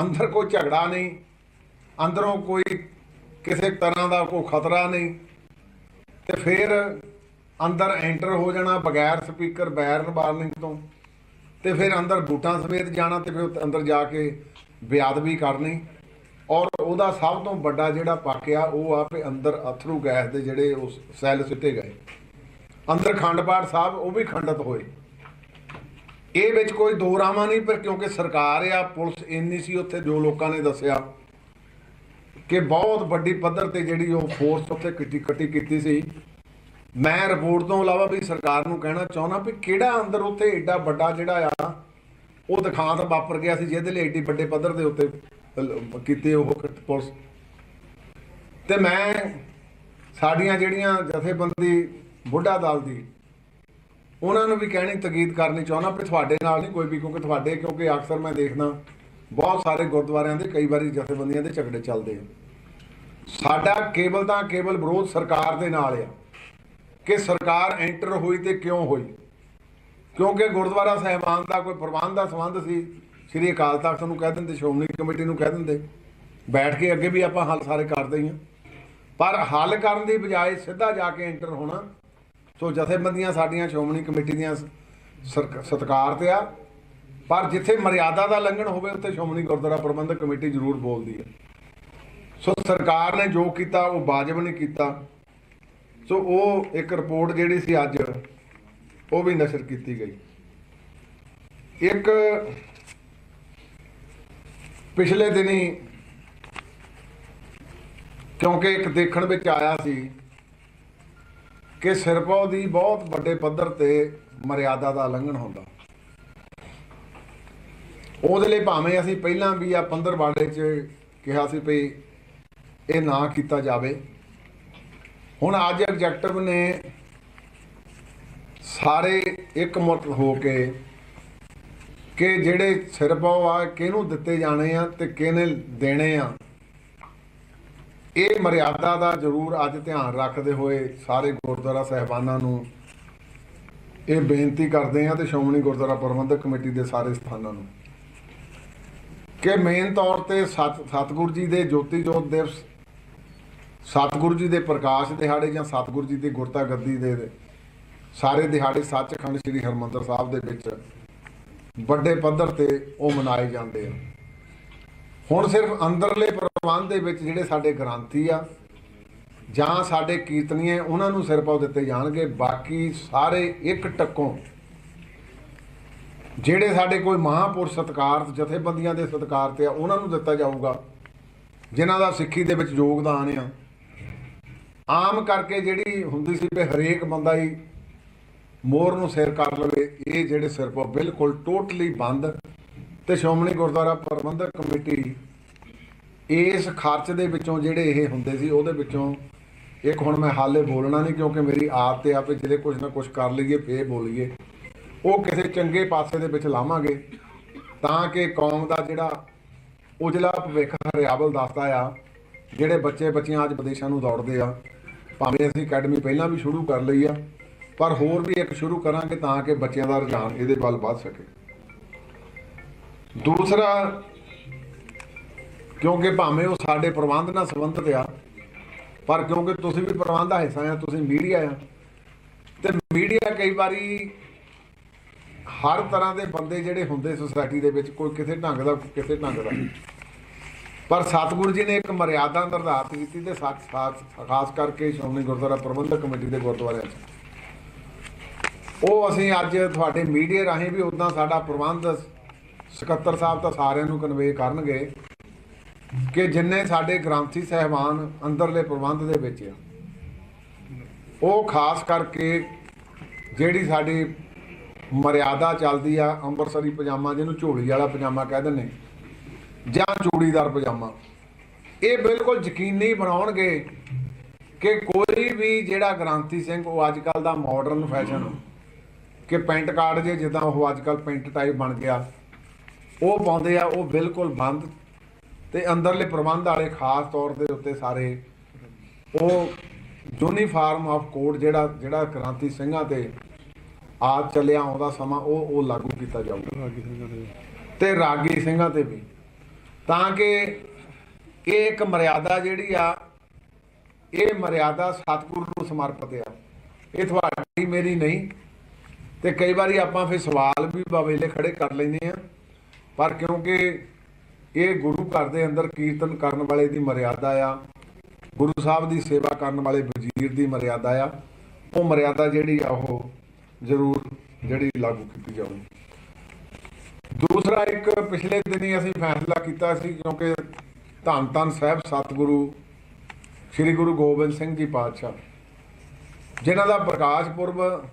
ਅੰਦਰ ਕੋਈ ਝਗੜਾ ਨਹੀਂ, ਅੰਦਰੋਂ ਕੋਈ ਕਿਸੇ ਤਰ੍ਹਾਂ ਦਾ ਕੋਈ ਖਤਰਾ ਨਹੀਂ, ਤੇ ਫਿਰ ਅੰਦਰ ਐਂਟਰ ਹੋ ਜਾਣਾ ਬਗੈਰ ਸਪੀਕਰ ਬੈਰਨ ਵਾਰਨਿੰਗ ਤੋਂ, ਤੇ ਫਿਰ ਅੰਦਰ ਬੂਟਾਂ ਸਮੇਤ ਜਾਣਾ ਤੇ ਫਿਰ ਅੰਦਰ ਜਾ ਕੇ ਬਿਆਦਵੀ ਕਰਨੀ, ਔਰ ਉਹਦਾ ਸਭ ਤੋਂ ਵੱਡਾ ਜਿਹੜਾ ਪੱਖ ਆ, ਉਹ ਆ ਵੀ ਅੰਦਰ ਅਥਰੂ ਗੈਸ ਦੇ ਜਿਹੜੇ ਉਸ ਸੈੱਲ ਸਿੱਟੇ ਗਏ। ਅੰਦਰ ਖੰਡ ਪਾਠ ਸਾਹਿਬ, ਉਹ ਵੀ ਖੰਡਤ ਹੋਏ। ਇਹ ਵਿੱਚ ਕੋਈ ਦੋ ਰਾਵਾਂ ਨਹੀਂ, ਪਰ ਕਿਉਂਕਿ ਸਰਕਾਰ ਆ, ਪੁਲਿਸ ਇੰਨੀ ਸੀ ਉੱਥੇ, ਜੋ ਲੋਕਾਂ ਨੇ ਦੱਸਿਆ ਕਿ ਬਹੁਤ ਵੱਡੀ ਪੱਧਰ ਤੇ ਜਿਹੜੀ ਉਹ ਫੋਰਸ ਉੱਥੇ ਕਿੱਟੀ ਕੱਟੀ ਕੀਤੀ ਸੀ। ਮੈਂ ਰਿਪੋਰਟ ਤੋਂ ਇਲਾਵਾ ਵੀ ਸਰਕਾਰ ਨੂੰ ਕਹਿਣਾ ਚਾਹੁੰਦਾ ਵੀ ਕਿਹੜਾ ਅੰਦਰ ਉੱਥੇ ਏਡਾ ਵੱਡਾ ਜਿਹੜਾ ਆ, ਉਹ ਦਿਖਾਂਤ ਵਾਪਰ ਗਿਆ ਸੀ, ਜਿਹਦੇ ਲਈ ਏਡੀ ਵੱਡੇ ਪੱਧਰ ਦੇ ਉੱਤੇ ਕੀਤੇ ਉਹ ਪੁਲਿਸ। ਤੇ ਮੈਂ ਸਾਡੀਆਂ ਜਿਹੜੀਆਂ ਜਥੇਬੰਦੀ, ਬੁੱਢਾ ਦਲ ਦੀ ਉਹਨਾਂ ਨੂੰ ਵੀ ਕਹਿਣੀ, ਤਕੀਦ ਕਰਨੀ ਚਾਹੁੰਦਾ ਵੀ ਤੁਹਾਡੇ ਨਾਲ ਨਹੀਂ ਕੋਈ ਵੀ, ਕਿਉਂਕਿ ਤੁਹਾਡੇ, ਕਿਉਂਕਿ ਅਕਸਰ ਮੈਂ ਦੇਖਦਾ, ਬਹੁਤ ਸਾਰੇ ਗੁਰਦੁਆਰਿਆਂ ਦੇ ਕਈ ਵਾਰੀ ਜਥੇਬੰਦੀਆਂ ਦੇ ਝਗੜੇ ਚੱਲਦੇ ਆ। ਸਾਡਾ ਕੇਵਲ ਤਾਂ ਕੇਵਲ ਵਿਰੋਧ ਸਰਕਾਰ ਦੇ ਨਾਲ ਆ, ਕਿ ਸਰਕਾਰ ਐਂਟਰ ਹੋਈ ਤੇ ਕਿਉਂ ਹੋਈ? ਕਿਉਂਕਿ ਗੁਰਦੁਆਰਾ ਸਾਹਿਬਾਨ ਦਾ ਕੋਈ ਪ੍ਰਬੰਧ ਦਾ ਸੰਬੰਧ ਸੀ, ਸ੍ਰੀ ਅਕਾਲ ਤਖਤ ਨੂੰ ਕਹਿ ਦਿੰਦੇ, ਸ਼੍ਰੋਮਣੀ ਕਮੇਟੀ ਨੂੰ ਕਹਿ ਦਿੰਦੇ, ਬੈਠ ਕੇ ਅੱਗੇ ਵੀ ਆਪਾਂ ਹੱਲ ਸਾਰੇ ਕਰਦੇ ਹੀ ਹਾਂ ਪਰ ਹੱਲ ਕਰਨ ਦੀ ਬਜਾਏ ਸਿੱਧਾ ਜਾ ਕੇ ਐਂਟਰ ਹੋਣਾ ਸੋ ਜਥੇਬੰਦੀਆਂ ਸਾਡੀਆਂ, ਸ਼੍ਰੋਮਣੀ ਕਮੇਟੀ ਦੀਆਂ ਸਰਕ- ਸਤਿਕਾਰ ਤੇ ਆ। ਪਰ ਜਿੱਥੇ ਮਰਿਆਦਾ ਦਾ ਲੰਘਣ ਹੋਵੇ, ਉੱਥੇ ਸ਼੍ਰੋਮਣੀ ਗੁਰਦੁਆਰਾ ਪ੍ਰਬੰਧਕ ਕਮੇਟੀ ਜ਼ਰੂਰ ਬੋਲਦੀ ਹੈ। ਸੋ ਸਰਕਾਰ ਨੇ ਜੋ ਕੀਤਾ, ਉਹ ਵਾਜਬ ਨਹੀਂ ਕੀਤਾ। ਸੋ ਉਹ ਇੱਕ ਰਿਪੋਰਟ ਜਿਹੜੀ ਸੀ ਅੱਜ, ਉਹ ਵੀ ਨਸ਼ਰ ਕੀਤੀ ਗਈ। ਇੱਕ ਪਿਛਲੇ ਦਿਨੀ, ਕਿਉਂਕਿ ਇੱਕ ਦੇਖਣ ਵਿੱਚ ਆਇਆ ਸੀ ਕਿ ਸਿਰਪੋ ਦੀ ਬਹੁਤ ਵੱਡੇ ਪੱਧਰ ਤੇ ਮਰਿਆਦਾ ਦਾ ਉਲੰਘਣ ਹੁੰਦਾ। ਉਹਦੇ ਲਈ ਭਾਵੇਂ ਅਸੀਂ ਪਹਿਲਾਂ ਵੀ ਆ ਪੰਦਰਵਾੜੇ 'ਚ ਕਿਹਾ ਸੀ ਵੀ ਇਹ ਨਾ ਕੀਤਾ ਜਾਵੇ। ਹੁਣ ਅੱਜ ਐਗਜੈਕਟਿਵ ਨੇ ਸਾਰੇ ਇੱਕ ਮੁੱਠ ਹੋ ਕੇ ਕਿ ਜਿਹੜੇ ਸਿਰਪਾਉ ਆ ਕਿਹਨੂੰ ਦਿੱਤੇ ਜਾਣੇ ਆ ਤੇ ਕਿਹਨੇ ਦੇਣੇ ਆ ਇਹ ਮਰਿਆਦਾ ਦਾ ਜ਼ਰੂਰ ਅੱਜ ਧਿਆਨ ਰੱਖਦੇ ਹੋਏ ਸਾਰੇ ਗੁਰਦੁਆਰਾ ਸਹਿਬਾਨਾਂ ਨੂੰ ਇਹ ਬੇਨਤੀ ਕਰਦੇ ਹਾਂ ਤੇ ਸ਼੍ਰੋਮਣੀ ਗੁਰਦੁਆਰਾ ਪ੍ਰਬੰਧਕ ਕਮੇਟੀ ਦੇ ਸਾਰੇ ਸਥਾਨਾਂ ਨੂੰ ਕਿ ਮੇਨ ਤੌਰ ਤੇ ਸਤ, ਸਤਿਗੁਰੂ ਜੀ ਦੇ ਜੋਤੀ ਜੋਤ ਦਿਵਸ, ਸਤਿਗੁਰੂ ਜੀ ਦੇ ਪ੍ਰਕਾਸ਼ ਦਿਹਾੜੇ ਜਾਂ ਸਤਿਗੁਰੂ ਜੀ ਦੀ ਗੁਰਤਾ ਗੱਦੀ ਦੇ ਸਾਰੇ ਦਿਹਾੜੇ ਸੱਚਖੰਡ ਸ੍ਰੀ ਹਰਮੰਦਰ ਸਾਹਿਬ ਦੇ ਵਿੱਚ ਵੱਡੇ ਪੱਧਰ ਤੇ ਉਹ ਮਨਾਏ ਜਾਂਦੇ ਆ ਹੁਣ ਸਿਰਫ ਅੰਦਰਲੇ ਪ੍ਰਬੰਧ ਦੇ ਵਿੱਚ ਜਿਹੜੇ ਸਾਡੇ ਗ੍ਰੰਥੀ ਆ, ਜਾਂ ਸਾਡੇ ਕੀਰਤਨੀਏ, ਉਹਨਾਂ ਨੂੰ ਸਿਰਪਾਉ ਦਿੱਤੇ ਜਾਣਗੇ। ਬਾਕੀ ਸਾਰੇ ਇੱਕ ਟੱਕੋਂ ਜਿਹੜੇ ਸਾਡੇ ਕੋਈ ਮਹਾਪੁਰਸ਼ ਸਤਕਾਰ, ਜਥੇਬੰਦੀਆਂ ਦੇ ਸਤਕਾਰ ਤੇ ਆ, ਉਹਨਾਂ ਨੂੰ ਦਿੱਤਾ ਜਾਊਗਾ, ਜਿਨ੍ਹਾਂ ਦਾ ਸਿੱਖੀ ਦੇ ਵਿੱਚ ਯੋਗਦਾਨ ਆ। ਆਮ ਕਰਕੇ ਜਿਹੜੀ ਹੁੰਦੀ ਸੀ ਵੀ ਹਰੇਕ ਬੰਦਾ ਹੀ ਮੋਰ ਨੂੰ ਸਿਰ ਕਰ ਲਵੇ, ਇਹ ਜਿਹੜੇ ਸਿਰਪੋ ਬਿਲਕੁਲ ਟੋਟਲੀ ਬੰਦ। ਤੇ ਸ਼੍ਰੋਮਣੀ ਗੁਰਦੁਆਰਾ ਪ੍ਰਬੰਧਕ ਕਮੇਟੀ ਇਸ ਖਰਚ ਦੇ ਵਿੱਚੋਂ ਜਿਹੜੇ ਇਹ ਹੁੰਦੇ ਸੀ, ਉਹਦੇ ਵਿੱਚੋਂ ਇੱਕ ਹੁਣ ਮੈਂ ਹਾਲੇ ਬੋਲਣਾ ਨਹੀਂ, ਕਿਉਂਕਿ ਮੇਰੀ ਆਦਤ ਹੈ ਵੀ ਜਿਹੜੇ ਕੁਝ ਨਾ ਕੁਝ ਕਰ ਲਈਏ, ਫੇਰ ਬੋਲੀਏ। ਉਹ ਕਿਸੇ ਚੰਗੇ ਪਾਸੇ ਦੇ ਵਿੱਚ ਲਾਵਾਂਗੇ, ਤਾਂ ਕਿ ਕੌਮ ਦਾ ਜਿਹੜਾ ਉਜਲਾ ਭਵਿੱਖ ਹਰਿਆਵਲ ਦੱਸਦਾ ਆ, ਜਿਹੜੇ ਬੱਚੇ ਬੱਚੀਆਂ ਅੱਜ ਵਿਦੇਸ਼ਾਂ ਨੂੰ ਦੌੜਦੇ ਆ, ਭਾਵੇਂ ਅਸੀਂ ਅਕੈਡਮੀ ਪਹਿਲਾਂ ਵੀ ਸ਼ੁਰੂ ਕਰ ਲਈ ਆ, ਪਰ ਹੋਰ ਵੀ ਇੱਕ ਸ਼ੁਰੂ ਕਰਾਂਗੇ ਤਾਂ ਕਿ ਬੱਚਿਆਂ ਦਾ ਰੁਝਾਨ ਇਹਦੇ ਵੱਲ ਵੱਧ ਸਕੇ। ਦੂਸਰਾ ਕਿਉਂਕਿ ਭਾਵੇਂ ਉਹ ਸਾਡੇ ਪ੍ਰਬੰਧ ਨਾਲ ਸੰਬੰਧਿਤ ਆ, ਪਰ ਕਿਉਂਕਿ ਤੁਸੀਂ ਵੀ ਪ੍ਰਬੰਧ ਦਾ ਹਿੱਸਾ ਆ, ਤੁਸੀਂ ਮੀਡੀਆ ਆ। ਤੇ ਮੀਡੀਆ ਕਈ ਵਾਰੀ ਹਰ ਤਰ੍ਹਾਂ ਦੇ ਬੰਦੇ ਜਿਹੜੇ ਹੁੰਦੇ ਸੁਸਾਇਟੀ ਦੇ ਵਿੱਚ, ਕੋਈ ਕਿਸੇ ਢੰਗ ਦਾ, ਕਿਸੇ ਢੰਗ ਦਾ। ਪਰ ਸਤਿਗੁਰੂ ਜੀ ਨੇ ਇੱਕ ਮਰਿਆਦਾ ਨਿਰਧਾਰਤ ਕੀਤੀ ਤੇ ਸੱਚ ਸਾਥ ਖਾਸ ਕਰਕੇ ਸ਼੍ਰੋਮਣੀ ਗੁਰਦੁਆਰਾ ਪ੍ਰਬੰਧਕ ਕਮੇਟੀ ਦੇ ਗੁਰਦੁਆਰਿਆਂ 'ਚ। ਉਹ ਅਸੀਂ ਅੱਜ ਤੁਹਾਡੇ ਮੀਡੀਆ ਰਾਹੀਂ ਵੀ ਉਦਾਂ ਸਾਡਾ ਪ੍ਰਬੰਧ ਸਕੱਤਰ ਸਾਹਿਬ ਤਾਂ ਸਾਰਿਆਂ ਨੂੰ ਕਨਵੇ ਕਰਨਗੇ। ਕਿ ਜਿੰਨੇ ਸਾਡੇ ਗ੍ਰੰਥੀ ਸਹਿਬਾਨ ਅੰਦਰਲੇ ਪ੍ਰਬੰਧ ਦੇ ਵਿੱਚ ਆ, ਉਹ ਖਾਸ ਕਰਕੇ ਜਿਹੜੀ ਸਾਡੀ ਮਰਿਆਦਾ ਚੱਲਦੀ ਆ, ਅੰਮ੍ਰਿਤਸਰੀ ਪਜਾਮਾ ਜਿਹਨੂੰ ਝੋਲੀ ਵਾਲਾ ਪਜਾਮਾ ਕਹਿ ਦਿੰਦੇ ਜਾਂ ਚੂੜੀਦਾਰ ਪਜਾਮਾ, ਇਹ ਬਿਲਕੁਲ ਯਕੀਨੀ ਬਣਾਉਣਗੇ ਕਿ ਕੋਈ ਵੀ ਜਿਹੜਾ ਗ੍ਰਾਂਤੀ ਸਿੰਘ, ਉਹ ਅੱਜ ਕੱਲ ਦਾ ਮਾਡਰਨ ਫੈਸ਼ਨ ਕਿ ਪੈਂਟ ਕਾਰਡ ਜੇ ਜਿੱਦਾਂ ਉਹ ਅੱਜ ਕੱਲ ਪੈਂਟ ਟਾਈਪ ਬਣ ਗਿਆ, ਉਹ ਪਾਉਂਦੇ ਆ, ਉਹ ਬਿਲਕੁਲ ਬੰਦ ਤੇ ਅੰਦਰਲੇ ਪ੍ਰਬੰਧ ਵਾਲੇ ਖਾਸ ਤੌਰ ਦੇ ਉੱਤੇ ਸਾਰੇ ਉਹ ਯੂਨੀਫਾਰਮ ਆਫ ਕੋਡ ਜਿਹੜਾ ਜਿਹੜਾ ਕ੍ਰਾਂਤੀ ਸਿੰਘਾਂ ਤੇ ਆਜ ਚੱਲਿਆ ਆਉਂਦਾ ਸਮਾਂ ਉਹ ਉਹ ਲਾਗੂ ਕੀਤਾ ਜਾਊਗਾ। ਤੇ ਰਾਗੀ ਸਿੰਘਾਂ ਤੇ ਵੀ। ਤਾਂ ਕਿ ਇਹ ਇੱਕ ਮਰਿਆਦਾ ਜਿਹੜੀ ਆ ਇਹ ਮਰਿਆਦਾ ਸਤਿਗੁਰੂ ਨੂੰ ਸਮਰਪਿਤ ਆ। ਇਹ ਤੁਹਾਡੀ ਮੇਰੀ ਨਹੀਂ। ਤੇ ਕਈ ਵਾਰੀ ਆਪਾਂ ਫਿਰ ਸਵਾਲ ਵੀ ਬਵੇਲੇ ਖੜੇ ਕਰ ਲੈਂਦੇ ਆ। ਪਰ ਕਿਉਂਕਿ ਇਹ ਗੁਰੂ ਘਰ ਦੇ ਅੰਦਰ ਕੀਰਤਨ ਕਰਨ ਵਾਲੇ ਦੀ ਮਰਿਆਦਾ ਆ। ਗੁਰੂ ਸਾਹਿਬ ਦੀ ਸੇਵਾ ਕਰਨ ਵਾਲੇ ਵਜ਼ੀਰ ਦੀ ਮਰਿਆਦਾ ਆ। ਉਹ ਮਰਿਆਦਾ ਜਿਹੜੀ ਆ, ਉਹ ਜ਼ਰੂਰ ਜਿਹੜੀ ਲਾਗੂ ਕੀਤੀ ਜਾਊਗੀ। ਦੂਸਰਾ ਇੱਕ, ਪਿਛਲੇ ਦਿਨੀ ਅਸੀਂ ਫੈਸਲਾ ਕੀਤਾ ਸੀ, ਕਿਉਂਕਿ ਧੰਨ ਧੰਨ ਸਾਹਿਬ ਸਤਿਗੁਰੂ, ਸ੍ਰੀ ਗੁਰੂ ਗੋਬਿੰਦ ਸਿੰਘ ਜੀ ਪਾਤਸ਼ਾਹ, ਜਿਨ੍ਹਾਂ ਦਾ ਪ੍ਰਕਾਸ਼ ਪੁਰਬ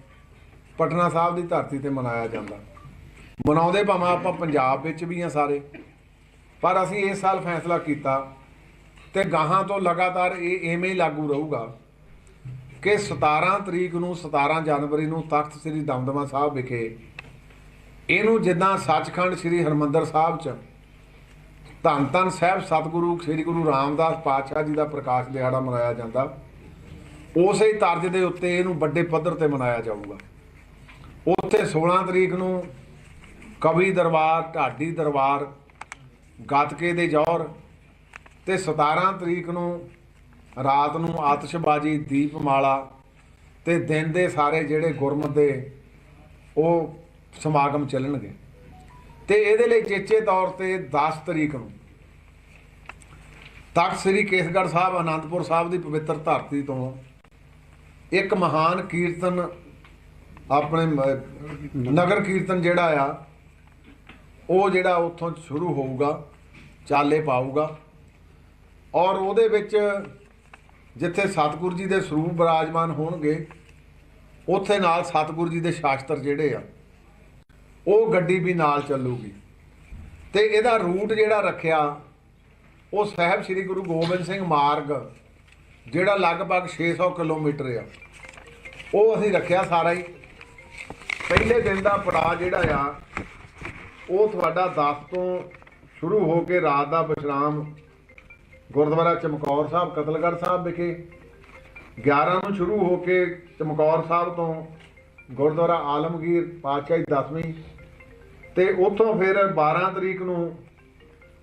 ਪਟਨਾ ਸਾਹਿਬ ਦੀ ਧਰਤੀ ਤੇ ਮਨਾਇਆ ਜਾਂਦਾ। ਮਨਾਉਂਦੇ ਭਾਵੇਂ ਆਪਾਂ ਪੰਜਾਬ ਵਿੱਚ ਵੀ ਆ ਸਾਰੇ। ਪਰ ਅਸੀਂ ਇਸ ਸਾਲ ਫੈਸਲਾ ਕੀਤਾ ਤੇ ਗਾਹਾਂ ਤੋਂ ਲਗਾਤਾਰ ਇਹ ਐਵੇਂ ਹੀ ਲਾਗੂ ਰਹੂਗਾ ਕਿ 17 ਤਰੀਕ ਨੂੰ 17 ਜਨਵਰੀ ਨੂੰ ਤਖਤ ਸ੍ਰੀ ਦਮਦਮਾ ਸਾਹਿਬ ਵਿਖੇ ਇਹਨੂੰ ਜਿੱਦਾਂ ਸੱਚਖੰਡ ਸ੍ਰੀ ਹਰਮੰਦਰ ਸਾਹਿਬ ਚ ਧੰਨ ਧੰਨ ਸਾਹਿਬ ਸਤਿਗੁਰੂ, ਸ੍ਰੀ ਗੁਰੂ ਰਾਮਦਾਸ ਪਾਤਸ਼ਾਹ ਜੀ ਦਾ ਪ੍ਰਕਾਸ਼ ਦਿਹਾੜਾ ਮਨਾਇਆ ਜਾਂਦਾ, ਉਸੇ ਤਰਜ਼ ਦੇ ਉੱਤੇ ਇਹਨੂੰ ਵੱਡੇ ਪੱਧਰ ਤੇ ਮਨਾਇਆ ਜਾਊਗਾ। ਉੱਥੇ 16 ਤਰੀਕ ਨੂੰ ਕਵੀ ਦਰਬਾਰ, ਢਾਡੀ ਦਰਬਾਰ ਗੱਤਕੇ ਦੇ ਜੌਹਰ ਤੇ 17 ਤਰੀਕ ਨੂੰ ਰਾਤ ਨੂੰ ਆਤਿਸ਼ਬਾਜ਼ੀ ਦੀਪਮਾਲਾ ਤੇ ਦਿਨ ਦੇ ਸਾਰੇ ਜਿਹੜੇ ਗੁਰਮਤ ਦੇ ਉਹ ਸਮਾਗਮ ਚੱਲਣਗੇ। ਤੇ ਇਹਦੇ ਲਈ ਚੇਚੇ ਤੌਰ ਤੇ 10 ਤਰੀਕ ਨੂੰ ਤਖਤ ਸ੍ਰੀ ਕੇਸਗੜ੍ਹ ਸਾਹਿਬ ਆਨੰਦਪੁਰ ਸਾਹਿਬ ਦੀ ਪਵਿੱਤਰ ਧਰਤੀ ਤੋਂ ਇੱਕ ਮਹਾਨ ਕੀਰਤਨ ਆਪਣੇ ਨਗਰ ਕੀਰਤਨ ਜਿਹੜਾ ਆ, ਉਹ ਜਿਹੜਾ ਉੱਥੋਂ ਸ਼ੁਰੂ ਹੋਊਗਾ। ਚਾਲੇ ਪਾਊਗਾ। ਔਰ ਉਹਦੇ ਵਿੱਚ ਜਿੱਥੇ ਸਤਿਗੁਰੂ ਜੀ ਦੇ ਸਰੂਪ ਬਿਰਾਜਮਾਨ ਹੋਣਗੇ, ਉੱਥੇ ਨਾਲ ਸਤਿਗੁਰੂ ਜੀ ਦੇ ਸ਼ਾਸਤਰ ਜਿਹੜੇ ਆ, ਉਹ ਗੱਡੀ ਵੀ ਨਾਲ ਚੱਲੂਗੀ। ਤੇ ਇਹਦਾ ਰੂਟ ਜਿਹੜਾ ਰੱਖਿਆ, ਉਹ ਸਾਹਿਬ ਸ੍ਰੀ ਗੁਰੂ ਗੋਬਿੰਦ ਸਿੰਘ ਮਾਰਗ, ਜਿਹੜਾ ਲਗਭਗ 600 ਕਿਲੋਮੀਟਰ ਆ। ਉਹ ਅਸੀਂ ਰੱਖਿਆ ਸਾਰਾ ਹੀ। ਪਹਿਲੇ ਦਿਨ ਦਾ ਪੜਾਅ ਜਿਹੜਾ ਆ, ਉਹ ਤੁਹਾਡਾ 10 ਤੋਂ ਸ਼ੁਰੂ ਹੋ ਕੇ ਰਾਤ ਦਾ ਵਿਸ਼ਰਾਮ ਗੁਰਦੁਆਰਾ ਚਮਕੌਰ ਸਾਹਿਬ, ਕਤਲਗੜ੍ਹ ਸਾਹਿਬ ਵਿਖੇ। 11 ਨੂੰ ਸ਼ੁਰੂ ਹੋ ਕੇ ਚਮਕੌਰ ਸਾਹਿਬ ਤੋਂ ਗੁਰਦੁਆਰਾ ਆਲਮਗੀਰ ਪਾਤਸ਼ਾਹੀ 10ਵੀਂ ਤੇ ਉੱਥੋਂ ਫਿਰ 12 ਤਰੀਕ ਨੂੰ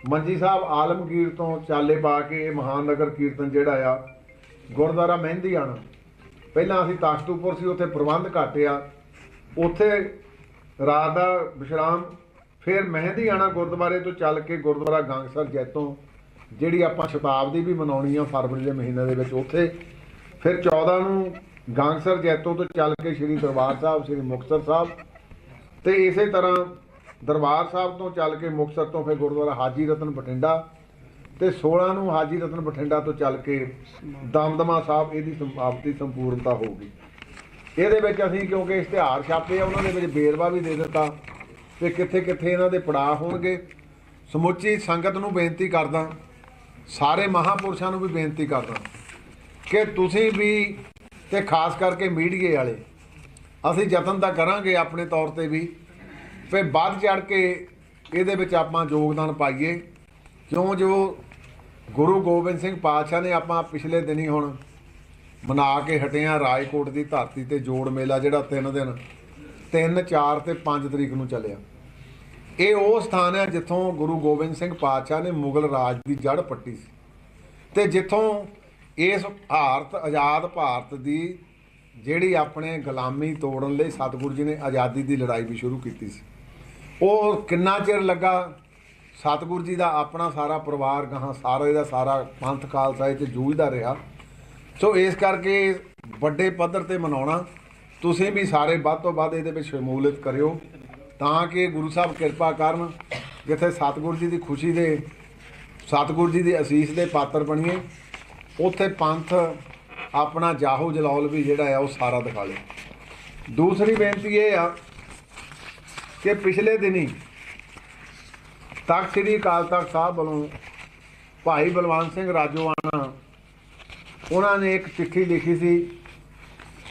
ਮੰਜੀ ਸਾਹਿਬ ਆਲਮਗੀਰ ਤੋਂ ਚਾਲੇ ਪਾ ਕੇ ਇਹ ਮਹਾਨ ਨਗਰ ਕੀਰਤਨ ਜਿਹੜਾ ਆ, ਗੁਰਦੁਆਰਾ ਮਹਿੰਦੀ ਆਣਾ। ਪਹਿਲਾਂ ਅਸੀਂ ਤਾਕਤੂਪੁਰ ਸੀ, ਉੱਥੇ ਪ੍ਰਬੰਧ ਘੱਟ ਆ। ਉੱਥੇ ਰਾਤ ਦਾ ਵਿਸ਼ਰਾਮ ਫਿਰ ਮਹਿੰਦੀ ਆਣਾ ਗੁਰਦੁਆਰੇ ਤੋਂ ਚੱਲ ਕੇ ਗੁਰਦੁਆਰਾ ਗਾਂਗਸਰ ਜੈਤੋਂ, ਜਿਹੜੀ ਆਪਾਂ ਸ਼ਤਾਬਦੀ ਵੀ ਮਨਾਉਣੀ ਆ ਫਰਵਰੀ ਦੇ ਮਹੀਨੇ ਦੇ ਵਿੱਚ ਉੱਥੇ, ਫਿਰ 14 ਨੂੰ ਗਾਂਗਸਰ ਜੈਤੋਂ ਤੋਂ ਚੱਲ ਕੇ ਸ੍ਰੀ ਦਰਬਾਰ ਸਾਹਿਬ, ਸ੍ਰੀ ਮੁਕਤਸਰ ਸਾਹਿਬ ਤੇ ਇਸੇ ਤਰ੍ਹਾਂ ਦਰਬਾਰ ਸਾਹਿਬ ਤੋਂ ਚੱਲ ਕੇ ਮੁਕਤਸਰ ਤੋਂ ਫਿਰ ਗੁਰਦੁਆਰਾ ਹਾਜੀ ਰਤਨ ਬਠਿੰਡਾ ਤੇ 16 ਨੂੰ ਹਾਜੀ ਰਤਨ ਬਠਿੰਡਾ ਤੋਂ ਚੱਲ ਕੇ ਦਮਦਮਾ ਸਾਹਿਬ, ਇਹਦੀ ਸਮਾਪਤੀ ਸੰਪੂਰਨਤਾ ਹੋਊਗੀ ਇਹਦੇ ਵਿੱਚ ਅਸੀਂ ਕਿਉਂਕਿ ਇਸ਼ਤਿਹਾਰ ਛਾਪੇ ਆ, ਉਹਨਾਂ ਦੇ ਵਿੱਚ ਵੇਰਵਾ ਵੀ ਦੇ ਦਿੱਤਾ। ਤੇ ਕਿੱਥੇ ਕਿੱਥੇ ਇਹਨਾਂ ਦੇ ਪੜਾਅ ਹੋਣਗੇ। ਸਮੁੱਚੀ ਸੰਗਤ ਨੂੰ ਬੇਨਤੀ ਕਰਦਾ, ਸਾਰੇ ਮਹਾਪੁਰਸ਼ਾਂ ਨੂੰ ਵੀ ਬੇਨਤੀ ਕਰਦਾ ਕਿ ਤੁਸੀਂ ਵੀ ਤੇ ਖਾਸ ਕਰਕੇ ਮੀਡੀਏ ਵਾਲੇ, ਅਸੀਂ ਯਤਨ ਤਾਂ ਕਰਾਂਗੇ ਆਪਣੇ ਤੌਰ ਤੇ ਵੀ ਫਿਰ ਵੱਧ ਚੜ ਕੇ ਇਹਦੇ ਵਿੱਚ ਆਪਾਂ ਯੋਗਦਾਨ ਪਾਈਏ। ਕਿਉਂ ਜੋ ਗੁਰੂ ਗੋਬਿੰਦ ਸਿੰਘ ਪਾਤਸ਼ਾਹ ਨੇ ਆਪਾਂ ਪਿਛਲੇ ਦਿਨੀ ਹੁਣ ਮਨਾ ਕੇ ਹਟੇ ਆ ਰਾਜਕੋਟ ਦੀ ਧਰਤੀ ਤੇ ਜੋੜ ਮੇਲਾ ਜਿਹੜਾ ਤਿੰਨ ਦਿਨ 3 4 ਤੇ 5 ਤਰੀਕ ਨੂੰ ਚੱਲਿਆ। ਇਹ ਉਹ ਸਥਾਨ ਹੈ ਜਿੱਥੋਂ ਗੁਰੂ ਗੋਬਿੰਦ ਸਿੰਘ ਪਾਤਸ਼ਾਹ ਨੇ ਮੁਗਲ ਰਾਜ ਦੀ ਜੜ ਪੱਟੀ ਸੀ। ਤੇ ਜਿੱਥੋਂ ਇਸ ਭਾਰਤ, ਆਜ਼ਾਦ ਭਾਰਤ ਦੀ ਜਿਹੜੀ ਆਪਣੇ ਗੁਲਾਮੀ ਤੋੜਨ ਲਈ ਸਤਿਗੁਰੂ ਜੀ ਨੇ ਆਜ਼ਾਦੀ ਦੀ ਲੜਾਈ ਵੀ ਸ਼ੁਰੂ ਕੀਤੀ ਸੀ। ਉਹ ਕਿੰਨਾ ਚਿਰ ਲੱਗਾ? ਸਤਿਗੁਰੂ ਜੀ ਦਾ ਆਪਣਾ ਸਾਰਾ ਪਰਿਵਾਰ ਗਾਹਾਂ ਸਾਰੇ ਦਾ ਸਾਰਾ ਪੰਥ ਖਾਲਸਾ ਇਹ 'ਚ ਜੂਝਦਾ ਰਿਹਾ। ਸੋ ਇਸ ਕਰਕੇ ਵੱਡੇ ਪੱਧਰ ਤੇ ਮਨਾਉਣਾ ਤੁਸੀਂ ਵੀ ਸਾਰੇ ਵੱਧ ਤੋਂ ਵੱਧ ਇਹਦੇ ਵਿੱਚ ਸ਼ਮੂਲੀਅਤ ਕਰਿਓ ਤਾਂ ਕਿ ਗੁਰੂ ਸਾਹਿਬ ਕਿਰਪਾ ਕਰਨ, ਜਿੱਥੇ ਸਤਿਗੁਰੂ ਜੀ ਦੀ ਖੁਸ਼ੀ ਦੇ, ਸਤਿਗੁਰੂ ਜੀ ਦੀ ਅਸੀਸ ਦੇ ਪਾਤਰ ਬਣੀਏ, ਉੱਥੇ ਪੰਥ ਆਪਣਾ ਜਾਹੋ ਜਲਾਲ ਵੀ ਜਿਹੜਾ ਆ ਉਹ ਸਾਰਾ ਦਿਖਾ ਲੇ। ਦੂਸਰੀ ਬੇਨਤੀ ਇਹ ਆ ਕਿ ਪਿਛਲੇ ਦਿਨੀ ਤਖਤ ਸ੍ਰੀ ਅਕਾਲ ਤਖਤ ਸਾਹਿਬ ਵੱਲੋਂ ਭਾਈ ਬਲਵੰਤ ਸਿੰਘ ਰਾਜੋਆਣਾ, ਉਹਨਾਂ ਨੇ ਇੱਕ ਚਿੱਠੀ ਲਿਖੀ ਸੀ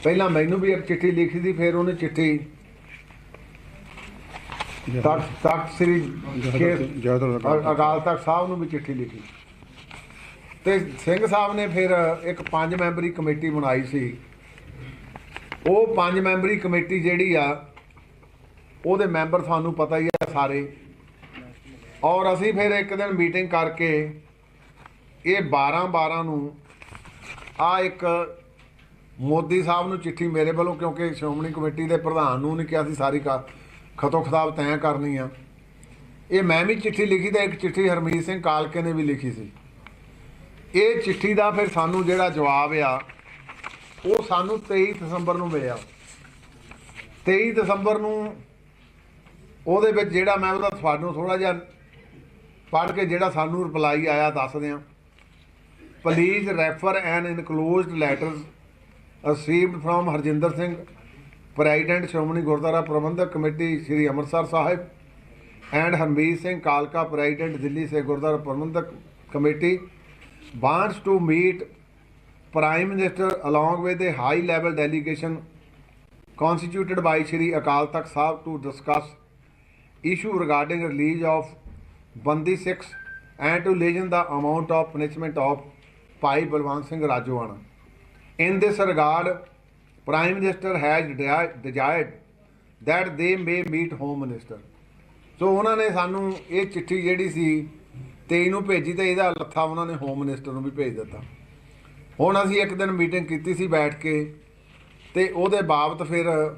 ਪਹਿਲਾਂ ਮੈਨੂੰ ਵੀ ਇੱਕ ਚਿੱਠੀ ਲਿਖੀ ਸੀ ਫਿਰ ਉਹਨੇ ਚਿੱਠੀ ਤਖਤ ਤਖਤ ਸ੍ਰੀ ਅਕਾਲ ਤਖਤ ਸਾਹਿਬ ਨੂੰ ਵੀ ਚਿੱਠੀ ਲਿਖੀ। ਤੇ ਸਿੰਘ ਸਾਹਿਬ ਨੇ ਫਿਰ ਇੱਕ ਪੰਜ ਮੈਂਬਰੀ ਕਮੇਟੀ ਬਣਾਈ ਸੀ। ਉਹ ਪੰਜ ਮੈਂਬਰੀ ਕਮੇਟੀ ਜਿਹੜੀ ਆ ਉਹਦੇ ਮੈਂਬਰ ਤੁਹਾਨੂੰ ਪਤਾ ਹੀ ਆ ਸਾਰੇ। ਔਰ ਅਸੀਂ ਫਿਰ ਇੱਕ ਦਿਨ ਮੀਟਿੰਗ ਕਰਕੇ ਇਹ 12 12 ਨੂੰ ਆ ਇੱਕ ਮੋਦੀ ਸਾਹਿਬ ਨੂੰ ਚਿੱਠੀ ਮੇਰੇ ਵੱਲੋਂ ਕਿਉਂਕਿ ਸ਼੍ਰੋਮਣੀ ਕਮੇਟੀ ਦੇ ਪ੍ਰਧਾਨ ਨੂੰ ਨਹੀਂ ਕਿਹਾ ਸੀ ਸਾਰੀ ਕਾ ਖਤੋ ਖਤਾਬ ਤੈਅ ਕਰਨੀ ਆ। ਇਹ ਮੈਂ ਵੀ ਚਿੱਠੀ ਲਿਖੀ ਤੇ ਇੱਕ ਚਿੱਠੀ ਹਰਮੀਤ ਸਿੰਘ ਕਾਲਕੇ ਨੇ ਵੀ ਲਿਖੀ ਸੀ। ਇਹ ਚਿੱਠੀ ਦਾ ਫਿਰ ਸਾਨੂੰ ਜਿਹੜਾ ਜਵਾਬ ਆ, ਉਹ ਸਾਨੂੰ 23 ਦਸੰਬਰ ਨੂੰ ਮਿਲਿਆ। 23 ਦਸੰਬਰ ਨੂੰ ਉਹਦੇ ਵਿੱਚ ਜਿਹੜਾ ਮੈਂ ਉਹਦਾ ਤੁਹਾਨੂੰ ਥੋੜਾ ਜਿਹਾ ਪੜ੍ਹ ਕੇ ਜਿਹੜਾ ਸਾਨੂੰ ਰਿਪਲਾਈ ਆਇਆ ਦੱਸ ਦਿਆਂ। Please refer an enclosed letters received from Harjinder Singh president Shiromani Gurdwara Prabandhak committee Shri Amritsar Sahib and Harmeet Singh ਕਾਲਕਾ president Delhi say Gurdwara Prabandhak committee wants to meet prime minister along with a high level delegation constituted by Shri Akal Takht Sahib to discuss issue regarding release of Bandi Sikhs and to lessen the amount of punishment of Bhai Balwant Singh Rajwana. In this regard, Prime Minister has desi- desired that they may meet Home Minister. So ਉਹਨਾਂ ਨੇ ਸਾਨੂੰ ਇਹ ਚਿੱਠੀ ਜਿਹੜੀ ਸੀ 23 ਨੂੰ ਭੇਜੀ ਤੇ ਇਹਦਾ ਲੱਥਾ ਉਹਨਾਂ ਨੇ ਹੋਮ ਮਿਨਿਸਟਰ ਨੂੰ ਵੀ ਭੇਜ ਦਿੱਤਾ। ਹੁਣ ਅਸੀਂ ਇੱਕ ਦਿਨ ਮੀਟਿੰਗ ਕੀਤੀ ਸੀ ਬੈਠ ਕੇ ਤੇ ਉਹਦੇ ਬਾਬਤ ਫਿਰ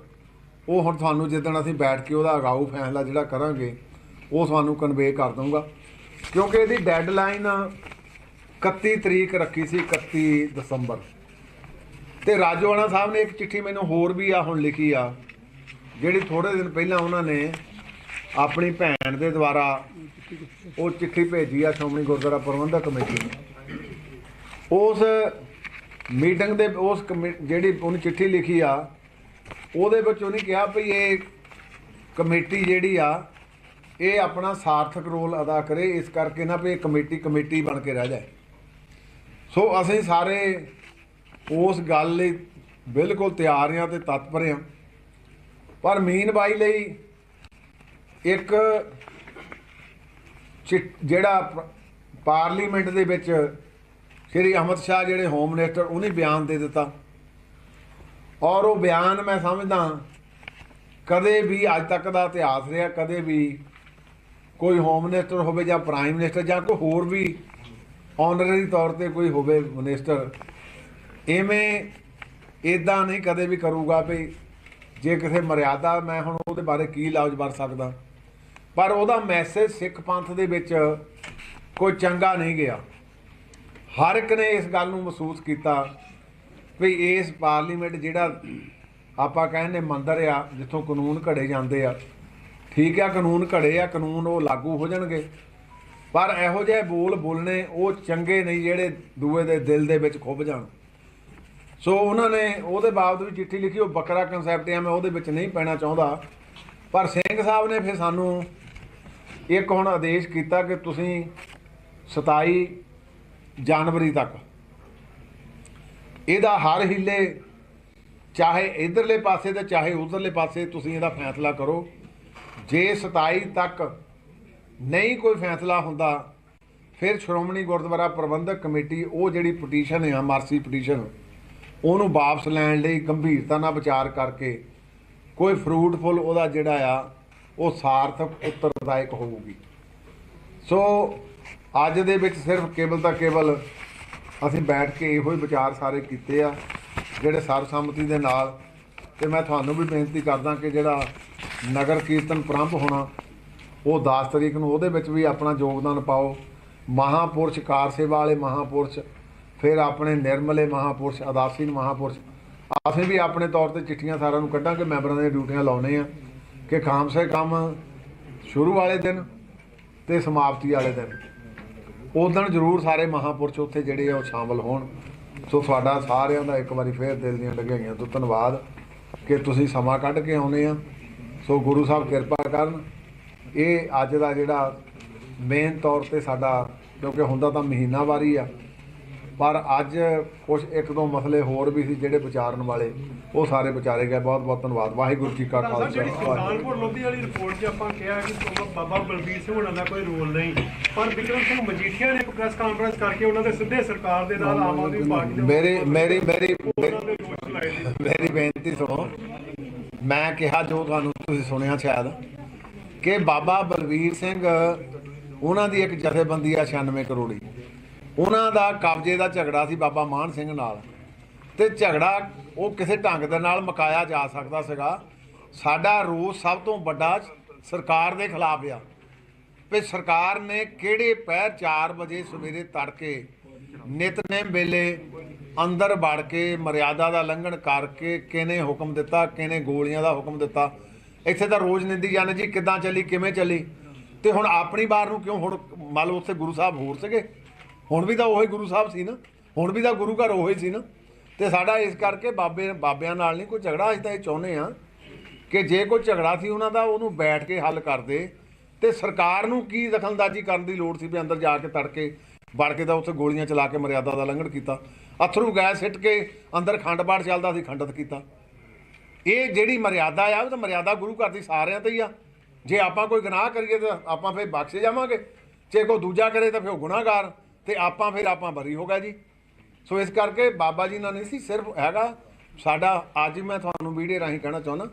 ਉਹ ਹੁਣ ਤੁਹਾਨੂੰ ਜਿੱਦਣ ਅਸੀਂ ਬੈਠ ਕੇ ਉਹਦਾ ਅਗਾਊ ਫੈਸਲਾ ਜਿਹੜਾ ਕਰਾਂਗੇ ਉਹ ਤੁਹਾਨੂੰ ਕਨਵੇ ਕਰ ਦਊਂਗਾ। ਕਿਉਂਕਿ ਇਹਦੀ ਡੈਡਲਾਈਨ 31 ਤਰੀਕ ਰੱਖੀ ਸੀ 31 ਦਸੰਬਰ। ਤੇ ਰਾਜੋਆਣਾ ਸਾਹਿਬ ਨੇ ਇੱਕ ਚਿੱਠੀ ਮੈਨੂੰ ਹੋਰ ਵੀ ਆ, ਹੁਣ ਲਿਖੀ ਆ, ਜਿਹੜੀ ਥੋੜੇ ਦਿਨ ਪਹਿਲਾਂ ਉਹਨਾਂ ਨੇ ਆਪਣੀ ਭੈਣ ਦੇ ਦੁਆਰਾ ਉਹ ਚਿੱਠੀ ਭੇਜੀ ਆ ਸ਼੍ਰੋਮਣੀ ਗੁਰਦੁਆਰਾ ਪ੍ਰਬੰਧਕ ਕਮੇਟੀ ਨੂੰ। ਉਸ ਮੀਟਿੰਗ ਦੇ, ਉਸ ਕਮੇ- ਜਿਹੜੀ ਉਹਨੇ ਚਿੱਠੀ ਲਿਖੀ ਆ, ਉਹਦੇ ਵਿੱਚ ਉਹਨੇ ਕਿਹਾ ਵੀ ਇਹ ਕਮੇਟੀ ਜਿਹੜੀ ਆ, ਇਹ ਆਪਣਾ ਸਾਰਥਕ ਰੋਲ ਅਦਾ ਕਰੇ, ਇਸ ਕਰਕੇ ਨਾ ਵੀ ਇਹ ਕਮੇਟੀ ਕਮੇਟੀ ਬਣ ਕੇ ਰਹਿ ਜਾਏ। ਸੋ ਅਸੀਂ ਸਾਰੇ ਉਸ ਗੱਲ ਲਈ ਬਿਲਕੁਲ ਤਿਆਰ ਹਾਂ ਤੇ ਤਤਪਰ ਹਾਂ। ਪਰ ਮੀਨ ਬਾਈ ਲਈ ਇੱਕ ਚਿੱਟ- ਜਿਹੜਾ ਪ- ਪਾਰਲੀਮੈਂਟ ਦੇ ਵਿੱਚ ਸ਼੍ਰੀ ਅਹਿਮਦ ਸ਼ਾਹ ਜਿਹੜੇ ਹੋਮ ਮਿਨਿਸਟਰ ਉਹਨੇ ਬਿਆਨ ਦੇ ਦਿੱਤਾ। ਔਰ ਉਹ ਬਿਆਨ ਮੈਂ ਸਮਝਦਾ ਕਦੇ ਵੀ ਅੱਜ ਤੱਕ ਦਾ ਇਤਿਹਾਸ ਰਿਹਾ, ਕਦੇ ਵੀ ਕੋਈ ਹੋਮ ਮਿਨਿਸਟਰ ਹੋਵੇ ਜਾਂ ਪ੍ਰਾਈਮ ਮਿਨਿਸਟਰ ਜਾਂ ਕੋਈ ਹੋਰ ਵੀ ਆਨਰਰੀ ਤੌਰ ਤੇ ਕੋਈ ਹੋਵੇ ਮਿਨਿਸਟਰ ਇਵੇਂ ਇਦਾਂ ਨਹੀਂ ਕਦੇ ਵੀ ਕਰੂਗਾ ਵੀ ਜੇ ਕਿਸੇ ਮਰਿਆਦਾ ਮੈਂ ਹੁਣ ਉਹਦੇ ਬਾਰੇ ਕੀ ਲਾਜ ਵਰ ਸਕਦਾ। ਪਰ ਉਹਦਾ ਮੈਸੇਜ ਸਿੱਖ ਪੰਥ ਦੇ ਵਿੱਚ ਕੋਈ ਚੰਗਾ ਨਹੀਂ ਗਿਆ। ਹਰ ਇੱਕ ਨੇ ਇਸ ਗੱਲ ਨੂੰ ਮਹਿਸੂਸ ਕੀਤਾ ਵੀ ਇਸ ਪਾਰਲੀਮੈਂਟ ਜਿਹੜਾ ਆਪਾਂ ਕਹਿੰਦੇ ਮੰਦਰ ਆ, ਜਿੱਥੋਂ ਕਾਨੂੰਨ ਘੜੇ ਜਾਂਦੇ ਆ। ਠੀਕ ਆ, ਕਾਨੂੰਨ ਘੜੇ ਆ, ਕਾਨੂੰਨ ਉਹ ਲਾਗੂ ਹੋ ਜਾਣਗੇ। ਪਰ ਇਹੋ ਜਿਹੇ ਬੋਲ ਬੋਲਣੇ ਉਹ ਚੰਗੇ ਨਹੀਂ ਜਿਹੜੇ ਦੂਏ ਦੇ ਦਿਲ ਦੇ ਵਿੱਚ ਖੁੱਭ ਜਾਣ। ਸੋ ਉਹਨਾਂ ਨੇ ਉਹਦੇ ਬਾਬਤ ਵੀ ਚਿੱਠੀ ਲਿਖੀ, ਉਹ ਬੱਕਰਾ ਕਨਸੈਪਟ ਆ, ਮੈਂ ਉਹਦੇ ਵਿੱਚ ਨਹੀਂ ਪੈਣਾ ਚਾਹੁੰਦਾ। ਪਰ ਸਿੰਘ ਸਾਹਿਬ ਨੇ ਫਿਰ ਸਾਨੂੰ ਇੱਕ ਹੁਣ ਆਦੇਸ਼ ਕੀਤਾ ਕਿ ਤੁਸੀਂ 27 ਜਨਵਰੀ ਤੱਕ ਇਹਦਾ ਹਰ ਹਿੱਲੇ, ਚਾਹੇ ਇਧਰਲੇ ਪਾਸੇ ਤੇ ਚਾਹੇ ਉਧਰਲੇ ਪਾਸੇ, ਤੁਸੀਂ ਇਹਦਾ ਫੈਸਲਾ ਕਰੋ। ਜੇ 27 ਤੱਕ ਨਹੀਂ ਕੋਈ ਫੈਸਲਾ ਹੁੰਦਾ, ਫਿਰ ਸ਼੍ਰੋਮਣੀ ਗੁਰਦੁਆਰਾ ਪ੍ਰਬੰਧਕ ਕਮੇਟੀ, ਉਹ ਜਿਹੜੀ ਪਟੀਸ਼ਨ ਆ, ਮਰਸੀ ਪਟੀਸ਼ਨ ਉਹਨੂੰ ਵਾਪਸ ਲੈਣ ਲਈ ਗੰਭੀਰਤਾ ਨਾਲ ਵਿਚਾਰ ਕਰਕੇ ਕੋਈ ਫਰੂਟਫੁਲ ਉਹਦਾ ਜਿਹੜਾ ਆ, ਉਹ ਸਾਰਥਕ, ਉੱਤਰਦਾਇਕ ਹੋਊਗੀ। ਸੋ ਅੱਜ ਦੇ ਵਿੱਚ ਸਿਰਫ ਕੇਵਲ ਤਾਂ ਕੇਵਲ ਅਸੀਂ ਬੈਠ ਕੇ ਇਹੋ ਹੀ ਵਿਚਾਰ ਸਾਰੇ ਕੀਤੇ ਆ, ਜਿਹੜੇ ਸਰਬਸੰਮਤੀ ਦੇ ਨਾਲ, ਤੇ ਮੈਂ ਤੁਹਾਨੂੰ ਵੀ ਬੇਨਤੀ ਕਰਦਾ ਕਿ ਜਿਹੜਾ ਨਗਰ ਕੀਰਤਨ ਪ੍ਰਾਰੰਭ ਹੋਣਾ, ਉਹ 10 ਤਰੀਕ ਨੂੰ ਉਹਦੇ ਵਿੱਚ ਵੀ ਆਪਣਾ ਯੋਗਦਾਨ ਪਾਓ। ਮਹਾਪੁਰਸ਼ ਕਾਰ ਸੇਵਾ ਵਾਲੇ ਮਹਾਪੁਰਸ਼ ਫਿਰ ਆਪਣੇ ਨਿਰਮਲੇ ਮਹਾਪੁਰਸ਼, ਅਦਾਸੀਨ ਮਹਾਪੁਰਸ਼, ਅਸੀਂ ਵੀ ਆਪਣੇ ਤੌਰ ਤੇ ਚਿੱਠੀਆਂ ਸਾਰਿਆਂ ਨੂੰ ਕੱਢਾਂਗੇ, ਮੈਂਬਰਾਂ ਦੀਆਂ ਡਿਊਟੀਆਂ ਲਾਉਣੇ ਆ, ਕਿ ਖਾਮ ਸੇ ਕੰਮ ਸ਼ੁਰੂ ਵਾਲੇ ਦਿਨ ਤੇ ਸਮਾਪਤੀ ਵਾਲੇ ਦਿਨ। ਉਦੋਂ ਜ਼ਰੂਰ ਸਾਰੇ ਮਹਾਪੁਰਸ਼ ਉੱਥੇ ਜਿਹੜੇ ਆ ਉਹ ਸ਼ਾਮਲ ਹੋਣ। ਸੋ ਤੁਹਾਡਾ ਸਾਰਿਆਂ ਦਾ ਇੱਕ ਵਾਰੀ ਫੇਰ ਦਿਲ ਦੀਆਂ ਲੱਗਾਈਆਂ ਤੋਂ ਧੰਨਵਾਦ ਕਿ ਤੁਸੀਂ ਸਮਾਂ ਕੱਢ ਕੇ ਆਉਨੇ ਆ। ਸੋ ਗੁਰੂ ਸਾਹਿਬ ਕਿਰਪਾ ਕਰਨ। ਇਹ ਅੱਜ ਦਾ ਜਿਹੜਾ ਮੇਨ ਤੌਰ ਤੇ ਸਾਡਾ, ਕਿਉਂਕਿ ਹੁੰਦਾ ਤਾਂ ਮਹੀਨਾਵਾਰੀ ਆ। ਪਰ ਅੱਜ ਕੁਝ ਇੱਕ ਦੋ ਮਸਲੇ ਹੋਰ ਵੀ ਸੀ ਜਿਹੜੇ ਵਿਚਾਰਨ ਵਾਲੇ ਉਹ ਸਾਰੇ ਵਿਚਾਰੇ ਗਏ। ਬਹੁਤ ਬਹੁਤ ਧੰਨਵਾਦ। ਵਾਹਿਗੁਰੂ ਜੀ ਕਾ ਖਾਲਸਾ। ਜਿਹੜੀ ਸੁਲਤਾਨਪੁਰ ਲੋਧੀ ਵਾਲੀ ਰਿਪੋਰਟ 'ਚ ਆਪਾਂ ਕਿਹਾ ਕਿ ਬਾਬਾ- ਬਲਬੀਰ ਸਿੰਘ ਹੋਣਾ ਦਾ ਕੋਈ ਰੋਲ ਨਹੀਂ। ਪਰ ਵਿਕਰਮ ਸਿੰਘ ਮਜੀਠੀਆ ਨੇ ਇੱਕ ਪ੍ਰੈਸ ਕਾਨਫਰੰਸ ਕਰਕੇ ਉਹਨਾਂ ਦੇ ਸਿੱਧੇ ਸਰਕਾਰ ਦੇ ਨਾਲ ਆਮ ਆਦਮੀ ਪਾਰਟੀ ਦੇ ਮੇਰੀ ਮੇਰੀ ਮੇਰੀ ਉਹਨਾਂ ਮੇਰੀ ਬੇਨਤੀ ਸੁਣੋ। ਮੈਂ ਕਿਹਾ ਜੋ ਤੁਹਾਨੂੰ ਤੁਸੀਂ ਸੁਣਿਆ ਸ਼ਾਇਦ ਕਿ ਬਾਬਾ ਬਲਵੀਰ ਸਿੰਘ ਉਹਨਾਂ ਦੀ ਇੱਕ ਜਥੇਬੰਦੀ ਆ 96 ਕਰੋੜੀ। ਉਹਨਾਂ ਦਾ ਕਬਜ਼ੇ ਦਾ ਝਗੜਾ ਸੀ ਬਾਬਾ ਮਾਨ ਸਿੰਘ ਨਾਲ। ਤੇ ਝਗੜਾ ਉਹ ਕਿਸੇ ਢੰਗ ਦੇ ਨਾਲ ਮਕਾਇਆ ਜਾ ਸਕਦਾ ਸੀਗਾ। ਸਾਡਾ ਰੋਸ ਸਭ ਤੋਂ ਵੱਡਾ ਸਰਕਾਰ ਦੇ ਖਿਲਾਫ ਆ। ਵੀ ਸਰਕਾਰ ਨੇ ਕਿਹੜੇ ਪਹਿਰ 4 ਵਜੇ ਸਵੇਰੇ ਤੜਕੇ ਨਿਤਨੇਮ ਵੇਲੇ ਅੰਦਰ ਵੜ ਕੇ ਮਰਿਆਦਾ ਦਾ ਲੰਘਣ ਕਰਕੇ ਕਿਹਨੇ ਹੁਕਮ ਦਿੱਤਾ, ਕਿਹਨੇ ਗੋਲੀਆਂ ਦਾ ਹੁਕਮ ਦਿੱਤਾ। ਇੱਥੇ ਤਾਂ ਰੋਜ਼ ਨਿੰਦੀ ਜਾਂਦੇ ਜੀ, ਕਿੱਦਾਂ ਚੱਲੀ, ਕਿਵੇਂ ਚੱਲੀ? ਤੇ ਹੁਣ ਆਪਣੀ ਬਾਰ ਨੂੰ ਕਿਉਂ ਹੁਣ ਮੰਨ ਲਓ ਉੱਥੇ ਗੁਰੂ ਸਾਹਿਬ ਹੋਰ ਸੀਗੇ? ਹੁਣ ਵੀ ਤਾਂ ਉਹੀ ਗੁਰੂ ਸਾਹਿਬ ਸੀ ਨਾ। ਹੁਣ ਵੀ ਤਾਂ ਗੁਰੂ ਘਰ ਉਹੀ ਸੀ ਨਾ। ਤੇ ਸਾਡਾ ਇਸ ਕਰਕੇ ਬਾਬੇ, ਬਾਬਿਆਂ ਨਾਲ ਨਹੀਂ ਕੋਈ ਝਗੜਾ, ਅਸੀਂ ਤਾਂ ਇਹ ਚਾਹੁੰਦੇ ਆ ਕਿ ਜੇ ਕੋਈ ਝਗੜਾ ਸੀ ਉਹਨਾਂ ਦਾ, ਉਹਨੂੰ ਬੈਠ ਕੇ ਹੱਲ ਕਰਦੇ ਤੇ ਸਰਕਾਰ ਨੂੰ ਕੀ ਦਖਲਅੰਦਾਜ਼ੀ ਕਰਨ ਦੀ ਲੋੜ ਸੀ ਵੀ ਅੰਦਰ ਜਾ ਕੇ ਤੜਕੇ ਵੜ ਕੇ ਤਾਂ ਉੱਥੇ ਗੋਲੀਆਂ ਚਲਾ ਕੇ ਮਰਿਆਦਾ ਦਾ ਲੰਘਣ ਕੀਤਾ। ਅਥਰੂ ਗੈਸ ਸਿੱਟ ਕੇ ਅੰਦਰ ਖੰਡ ਪਾਠ ਚੱਲਦਾ ਸੀ, ਖੰਡਤ ਕੀਤਾ। ਇਹ ਜਿਹੜੀ ਮਰਿਆਦਾ ਆ, ਉਹ ਤਾਂ ਮਰਿਆਦਾ ਗੁਰੂ ਘਰ ਦੀ ਸਾਰਿਆਂ ਤੇ ਹੀ ਆ। ਜੇ ਆਪਾਂ ਕੋਈ ਗੁਨਾਹ ਕਰੀਏ ਤਾਂ ਆਪਾਂ ਫਿਰ ਬਖਸ਼ੇ ਜਾਵਾਂਗੇ। ਜੇ ਕੋਈ ਦੂਜਾ ਕਰੇ ਤਾਂ ਫਿਰ ਉਹ ਗੁਨਾਹਗਾਰ। ਤੇ ਆਪਾਂ ਫਿਰ ਆਪਾਂ ਬਰੀ ਹੋ ਗਏ ਜੀ। ਸੋ ਇਸ ਕਰਕੇ ਬਾਬਾ ਜੀ ਨਾਲ ਨਹੀਂ ਸੀ ਸਿਰਫ ਹੈਗਾ ਸਾਡਾ ਅੱਜ ਮੈਂ ਤੁਹਾਨੂੰ ਵੀਡੀਓ ਰਾਹੀਂ ਕਹਿਣਾ ਚਾਹੁੰਦਾ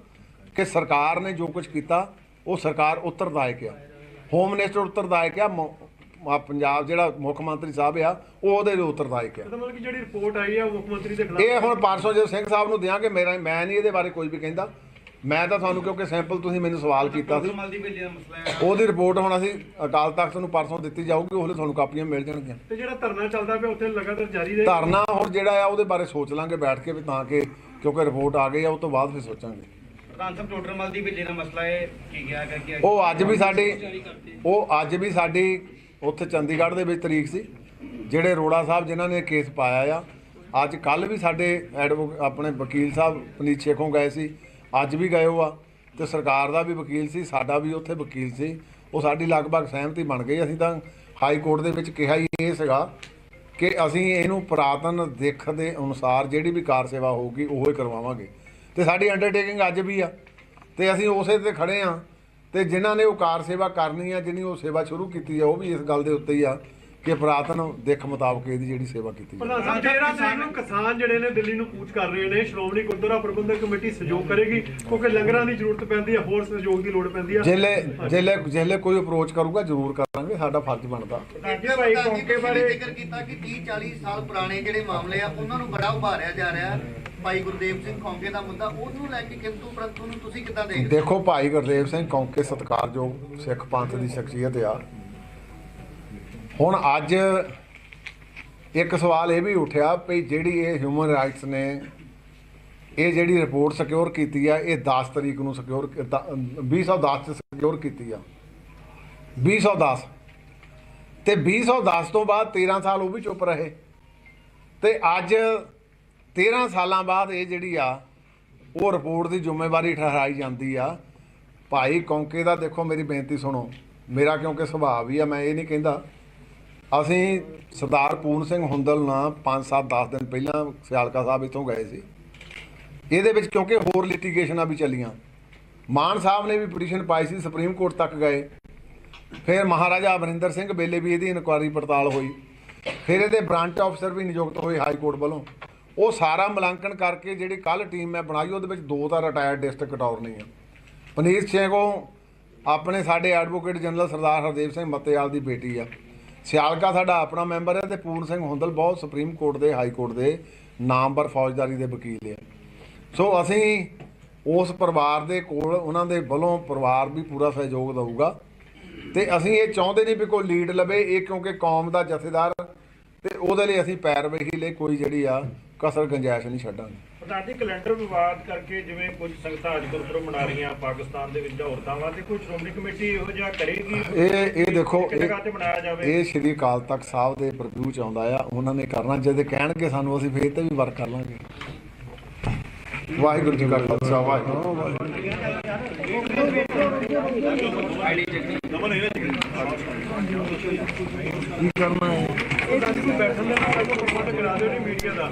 ਕਿ ਸਰਕਾਰ ਨੇ ਜੋ ਕੁਝ ਕੀਤਾ ਉਹ ਸਰਕਾਰ ਉੱਤਰਦਾਇਕ ਆ। ਹੋਮ ਮਿਨਿਸਟਰ ਉੱਤਰਦਾਇਕ ਆ ਆ ਪੰਜਾਬ ਜਿਹੜਾ ਮੁੱਖ ਮੰਤਰੀ ਸਾਹਿਬ ਆ ਉਹ ਉਹਦੇ ਉੱਤਰਦਾਇਕ ਆ। ਮਤਲਬ ਕਿ ਜਿਹੜੀ ਰਿਪੋਰਟ ਆਈ ਉਹ ਮੁੱਖ ਮੰਤਰੀ ਦੇ ਖਿਲਾਫ ਇਹ ਹੁਣ 500 ਜੇ ਸਿੰਘ ਸਾਹਿਬ ਨੂੰ ਦਿਆਂਗੇ ਮੇਰਾ ਮੈਂ ਨਹੀਂ ਇਹਦੇ ਬਾਰੇ ਕੋਈ ਵੀ ਕਹਿੰਦਾ। ਮੈਂ ਤਾਂ ਤੁਹਾਨੂੰ ਕਿਉਂਕਿ ਸੈਂਪਲ ਤੁਸੀਂ ਮੈਨੂੰ ਸਵਾਲ ਕੀਤਾ ਸੀ। ਦਾ ਮਸਲਾ ਹੈ। ਉਹਦੀ ਰਿਪੋਰਟ ਹੁਣ ਅਸੀਂ ਅਕਾਲ ਤਖਤ ਨੂੰ ਪਰਸੋਂ ਦਿੱਤੀ ਜਾਊਗੀ ਉਹਲੇ ਤੁਹਾਨੂੰ ਕਾਪੀਆਂ ਮਿਲ ਜਾਣਗੀਆਂ। ਤੇ ਜਿਹੜਾ ਧਰਨਾ ਚੱਲਦਾ ਪਿਆ ਉੱਥੇ ਲਗਾਤਾਰ ਜਾਰੀ ਰਹੇ। ਧਰਨਾ ਹੁਣ ਜਿਹੜਾ ਆ ਉਹਦੇ ਬਾਰੇ ਸੋਚ ਲਾਂਗੇ ਬੈਠ ਕੇ ਵੀ ਤਾਂ ਕਿ ਕਿਉਂਕਿ ਰਿਪੋਰਟ ਆ ਗਈ ਆ ਉਹ ਤੋਂ ਬਾਅਦ ਫਿਰ ਸੋਚਾਂਗੇ। ਪ੍ਰਧਾਨ ਸਾਹਿਬ ਟੋਟਲ ਮਲ ਦੀ ਵੇਲੇ ਦਾ ਮਸਲਾ ਹੈ ਕੀ ਗਿਆ ਹੈਗਾ ਕਿ ਉਹ ਅੱਜ ਵੀ ਸਾਡੀ ਉਹ ਅੱਜ ਵੀ ਸਾਡੀ ਉੱਥੇ ਚੰਡੀਗੜ੍ਹ ਦੇ ਵਿੱਚ ਤਰੀਕ ਸੀ ਜਿਹੜੇ ਰੋੜਾ ਸਾਹਿਬ ਜਿਨ੍ਹਾਂ ਨੇ ਕੇਸ ਪਾਇਆ ਆ। ਅੱਜ ਕੱਲ ਵੀ ਸਾਡੇ ਐਡਵੋ ਆਪਣੇ ਵਕੀਲ ਸਾਹਿਬ ਪਨੀਤ ਸ਼ੇਖੋਂ ਗਏ ਸੀ। ਅੱਜ ਵੀ ਗਏ ਹੋ ਆ ਤੇ ਸਰਕਾਰ ਦਾ ਵੀ ਵਕੀਲ ਸੀ, ਸਾਡਾ ਵੀ ਉੱਥੇ ਵਕੀਲ ਸੀ। ਉਹ ਸਾਡੀ ਲਗਭਗ ਸਹਿਮਤੀ ਬਣ ਗਈ। ਅਸੀਂ ਤਾਂ ਹਾਈ ਕੋਰਟ ਦੇ ਵਿੱਚ ਕਿਹਾ ਹੀ ਇਹ ਸੀਗਾ ਕਿ ਅਸੀਂ ਇਹਨੂੰ ਪੁਰਾਤਨ ਦਿੱਖ ਦੇ ਅਨੁਸਾਰ ਜਿਹੜੀ ਵੀ ਕਾਰ ਸੇਵਾ ਹੋਊਗੀ, ਉਹ ਹੀ ਕਰਵਾਵਾਂਗੇ। ਤੇ ਸਾਡੀ ਅੰਡਰਟੇਕਿੰਗ ਅੱਜ ਵੀ ਆ। ਤੇ ਅਸੀਂ ਉਸੇ ਤੇ ਖੜੇ ਆ। ਤੇ ਜਿਨ੍ਹਾਂ ਨੇ ਉਹ ਕਾਰ ਸੇਵਾ ਕਰਨੀ ਆ ਜਿਹਨੀ ਉਹ ਸੇਵਾ ਸ਼ੁਰੂ ਕੀਤੀ ਆ, ਉਹ ਵੀ ਇਸ ਗੱਲ ਦੇ ਉੱਤੇ ਹੀ ਆ। ਕਿ ਪੁਰਾਤਨ ਦਿੱਖ ਮੁਤਾਬਕ ਇਹਦੀ ਜਿਹੜੀ ਸੇਵਾ ਕੀਤੀ ਪ੍ਰਧਾਨ ਸਾਹਿਬ 13 ਤਰੀਕ ਨੂੰ ਕਿਸਾਨ ਜਿਹੜੇ ਨੇ ਦਿੱਲੀ ਨੂੰ ਕੂਚ ਕਰ ਰਹੇ ਨੇ ਸ਼੍ਰੋਮਣੀ ਗੁਰਦੁਆਰਾ ਪ੍ਰਬੰਧਕ ਕਮੇਟੀ ਸਹਿਯੋਗ ਕਰੇਗੀ ਕਿਉਂਕਿ ਲੰਗਰਾਂ ਦੀ ਜ਼ਰੂਰਤ ਪੈਂਦੀ ਹੈ ਹੋਰ ਸਹਿਯੋਗ ਦੀ ਲੋੜ ਪੈਂਦੀ ਹੈ ਜਿਹਲੇ ਜਿਹਲੇ ਜਿਹਲੇ ਕੋਈ ਅਪਰੋਚ ਕਰੂਗਾ ਜ਼ਰੂਰ ਕਰਾਂਗੇ ਸਾਡਾ ਫਰਜ਼ ਬਣਦਾ। ਭਾਈ ਕੌਂਕੇ ਬਾਰੇ ਜ਼ਿਕਰ ਕੀਤਾ ਕਿ 30 40 ਸਾਲ ਪੁਰਾਣੇ ਜਿਹੜੇ ਮਾਮਲੇ ਆ ਉਹਨਾਂ ਨੂੰ ਬੜਾ ਉਭਾਰਿਆ ਜਾ ਰਿਹਾ ਹੈ। ਭਾਈ ਗੁਰਦੇਵ ਸਿੰਘ ਖੌਂਕੇ ਦਾ ਮੁੱਦਾ ਉਹਨੂੰ ਲੈ ਕੇ ਕਿੰਤੂ ਪਰੰਤੂ ਨੂੰ ਤੁਸੀਂ ਕਿੱਦਾਂ ਦੇਖਦੇ? ਦੇਖੋ ਭਾਈ ਗੁਰਦੇਵ ਸਿੰਘ ਕੌਂਕੇ ਸਤਿਕਾਰਯੋਗ ਸਿੱਖ ਪੰਥ ਦੀ ਸ਼ਖਸੀਅਤ ਆ। ਹੁਣ ਅੱਜ ਇੱਕ ਸਵਾਲ ਇਹ ਵੀ ਉੱਠਿਆ ਵੀ ਜਿਹੜੀ ਇਹ ਹਿਊਮਨ ਰਾਈਟਸ ਨੇ, ਇਹ ਜਿਹੜੀ ਰਿਪੋਰਟ ਸਿਕਿਉਰ ਕੀਤੀ ਆ, ਇਹ 10 ਤਰੀਕ ਨੂੰ ਸਿਕਿਉਰ 2010 ਚ ਸਿਕਿਉਰ ਕੀਤੀ ਆ। 2010 ਤੇ 2010 ਤੋਂ ਬਾਅਦ 13 ਸਾਲ ਉਹ ਵੀ ਚੁੱਪ ਰਹੇ। ਤੇ ਅੱਜ 13 ਸਾਲਾਂ ਬਾਅਦ ਇਹ ਜਿਹੜੀ ਆ, ਉਹ ਰਿਪੋਰਟ ਦੀ ਜ਼ਿੰਮੇਵਾਰੀ ਠਹਿਰਾਈ ਜਾਂਦੀ ਆ। ਭਾਈ ਕੌਂਕੇ ਦਾ ਦੇਖੋ ਮੇਰੀ ਬੇਨਤੀ ਸੁਣੋ। ਮੇਰਾ ਕਿਉਂਕਿ ਸੁਭਾਅ ਵੀ ਆ, ਮੈਂ ਇਹ ਨਹੀਂ ਕਹਿੰਦਾ ਅਸੀਂ ਸਰਦਾਰ ਪੂਰਨ ਸਿੰਘ ਹੁੰਦਲ ਨਾਲ 5 7 10 ਦਿਨ ਪਹਿਲਾਂ ਸਿਆਲਕਾ ਸਾਹਿਬ ਇੱਥੋਂ ਗਏ ਸੀ। ਇਹਦੇ ਵਿੱਚ ਕਿਉਂਕਿ ਹੋਰ ਲਿਟੀਗੇਸ਼ਨਾਂ ਵੀ ਚੱਲੀਆਂ। ਮਾਨ ਸਾਹਿਬ ਨੇ ਵੀ ਪਟੀਸ਼ਨ ਪਾਈ ਸੀ, ਸੁਪਰੀਮ ਕੋਰਟ ਤੱਕ ਗਏ। ਫਿਰ ਮਹਾਰਾਜਾ ਅਮਰਿੰਦਰ ਸਿੰਘ ਵੇਲੇ ਵੀ ਇਹਦੀ ਇਨਕੁਆਰੀ ਪੜਤਾਲ ਹੋਈ। ਫਿਰ ਇਹਦੇ ਬ੍ਰਾਂਚ ਅਫਸਰ ਵੀ ਨਿਯੁਕਤ ਹੋਏ ਹਾਈ ਕੋਰਟ ਵੱਲੋਂ। ਉਹ ਸਾਰਾ ਮੁਲਾਂਕਣ ਕਰਕੇ ਜਿਹੜੀ ਕੱਲ ਟੀਮ ਮੈਂ ਬਣਾਈ, ਉਹਦੇ ਵਿੱਚ ਦੋ ਤਾਂ ਰਿਟਾਇਰਡ ਡਿਸਟ੍ਰਿਕਟ ਅਟਾਰਨੀ ਆ। ਪਨੀਰ ਸਿੰਘ ਆਪਣੇ ਸਾਡੇ ਐਡਵੋਕੇਟ ਜਨਰਲ ਸਰਦਾਰ ਹਰਦੇਵ ਸਿੰਘ ਮੱਤੇਵਾਲ ਦੀ ਬੇਟੀ ਆ। ਸਿਆਲਕਾ ਸਾਡਾ ਆਪਣਾ ਮੈਂਬਰ ਹੈ ਤੇ ਪੂਰਨ ਸਿੰਘ ਹੁੰਦਲ ਬਹੁਤ ਸੁਪਰੀਮ ਕੋਰਟ ਦੇ, ਹਾਈ ਕੋਰਟ ਦੇ ਨਾਮਵਰ ਫੌਜਦਾਰੀ ਦੇ ਵਕੀਲ ਆ ਸੋ ਅਸੀਂ ਉਸ ਪਰਿਵਾਰ ਦੇ ਕੋਲ, ਉਹਨਾਂ ਦੇ ਵੱਲੋਂ ਪਰਿਵਾਰ ਵੀ ਪੂਰਾ ਸਹਿਯੋਗ ਦਊਗਾ। ਤੇ ਅਸੀਂ ਇਹ ਚਾਹੁੰਦੇ ਨਹੀਂ ਵੀ ਕੋਈ ਲੀਡ ਲਵੇ, ਇਹ ਕਿਉਂਕਿ ਕੌਮ ਦਾ ਜਥੇਦਾਰ ਤੇ ਉਹਦੇ ਲਈ ਅਸੀਂ ਪੈਰਵਾਈ ਲਈ ਕੋਈ ਜਿਹੜੀ ਆ ਕਸਰ ਗੰਜਾਇਸ਼ ਨਹੀਂ ਛੱਡਾਂਗੇ। ਜੀ ਕੈਲੰਡਰ ਵਿਵਾਦ ਕਰਕੇ ਜਿਵੇਂ ਕੁਝ ਸੰਗਤਾਂ ਅੱਜ ਗੁਰਪੁਰਬ ਮਨਾ ਰਹੀਆਂ ਪਾਕਿਸਤਾਨ ਦੇ ਵਿੱਚ ਵਾ ਤੇ ਕੋਈ ਸ਼੍ਰੋਮਣੀ ਕਮੇਟੀ ਇਹੋ ਜਿਹਾ ਕਰੇਗੀ? ਇਹ ਇਹ ਦੇਖੋ ਜਗ੍ਹਾ ਤੇ ਬਣਾਇਆ ਜਾਵੇ? ਇਹ ਸ਼੍ਰੀ ਅਕਾਲ ਤਖਤ ਸਾਹਿਬ ਦੇ ਪ੍ਰਭੂ ਚ ਆਉਂਦਾ ਆ ਉਹਨਾਂ ਨੇ ਕਰਨਾ ਜਦ ਕਹਿਣਗੇ ਸਾਨੂੰ ਅਸੀਂ ਫੇਰ ਤੇ ਵੀ ਵਰਕ ਕਰ ਲਾਂਗੇ। ਵਾਹਿਗੁਰੂ ਜੀ ਕਾ ਖਾਲਸਾ ਵਾਹਿਗੁਰੂ ਕੀ ਕਰਨਾ ਹੈ? ਬੈਠਣ ਦਾ ਪ੍ਰਬੰਧ ਕਰਾ ਦਿਓ ਨੀ ਮੀਡੀਆ ਦਾ।